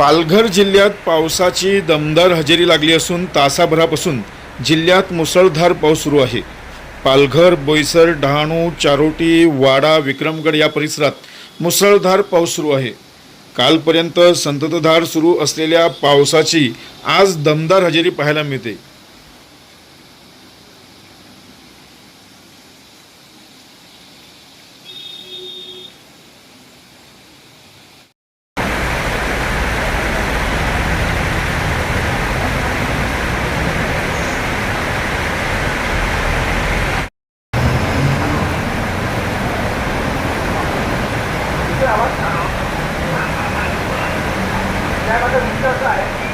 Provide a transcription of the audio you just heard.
पालघर जिल्ह्यात पावसाची दमदार हजेरी लागली असून तासाभरापासून जिल्ह्यात मुसळधार पाऊस सुरू आहे. पालघर बोईसर डहाणू चारोटी वाडा विक्रमगड या परिसरात मुसळधार पाऊस सुरू आहे. कालपर्यंत संततधार सुरू असलेल्या पावसाची आज दमदार हजेरी पाहायला मिळते. vai fazer o que